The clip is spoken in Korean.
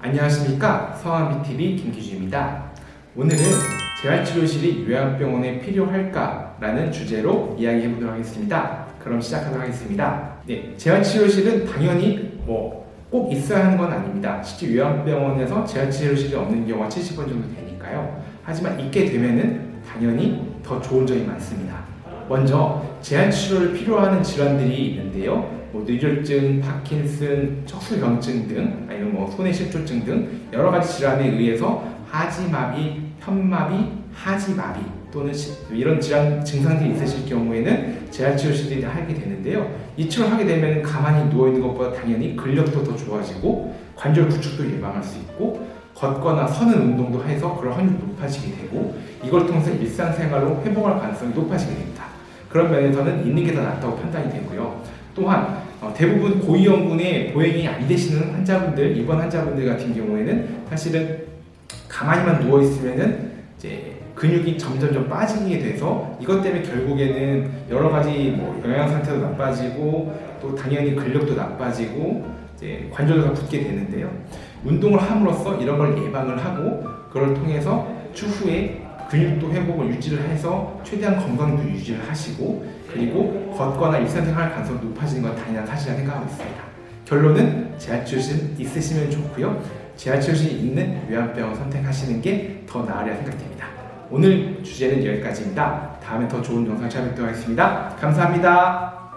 안녕하십니까 성함BTV 김기주입니다. 오늘은 재활치료실이 요양병원에 필요할까 라는 주제로 이야기해 보도록 하겠습니다. 그럼 시작하도록 하겠습니다. 네, 재활치료실은 당연히 뭐 꼭 있어야 하는 건 아닙니다. 실제 요양병원에서 재활치료실이 없는 경우가 70번 정도 되니까요. 하지만 있게 되면은 당연히 더 좋은 점이 많습니다. 먼저 재활치료를 필요하는 질환들이 있는데요. 뭐 뇌졸중, 파킨슨, 척수병증 등 아니면 뭐 손해실조증 등 여러 가지 질환에 의해서 하지마비, 편마비, 하지마비 또는 시- 이런 질환 증상들이 있으실 경우에는 재활치료실이 하게 되는데요. 이 치료를 하게 되면 가만히 누워 있는 것보다 당연히 근력도 더 좋아지고 관절 구축도 예방할 수 있고 걷거나 서는 운동도 해서 그런 확률이 높아지게 되고 이걸 통해서 일상생활로 회복할 가능성이 높아지게 됩니다. 그런 면에서는 있는 게 더 낫다고 판단이 되고요. 또한 어, 대부분 고위험군의 보행이 안 되시는 환자분들, 입원 환자분들 같은 경우에는 사실은 가만히만 누워 있으면은 이제 근육이 점점 점 빠지게 돼서 이것 때문에 결국에는 여러 가지 뭐 영양 상태도 나빠지고 또 당연히 근력도 나빠지고 이제 관절도 붙게 되는데요. 운동을 함으로써 이런 걸 예방을 하고 그걸 통해서 추후에 근육도 회복을 유지를 해서 최대한 건강도 유지를 하시고 그리고 걷거나 일상생활 가능성이 높아지는 건 당연한 사실이라 생각하고 있습니다. 결론은 재활치료실 있으시면 좋고요. 재활치료실 있는 요양병원 선택하시는 게 더 나으리라 생각됩니다. 오늘 주제는 여기까지입니다. 다음에 더 좋은 영상 찾아뵙도록 하겠습니다. 감사합니다.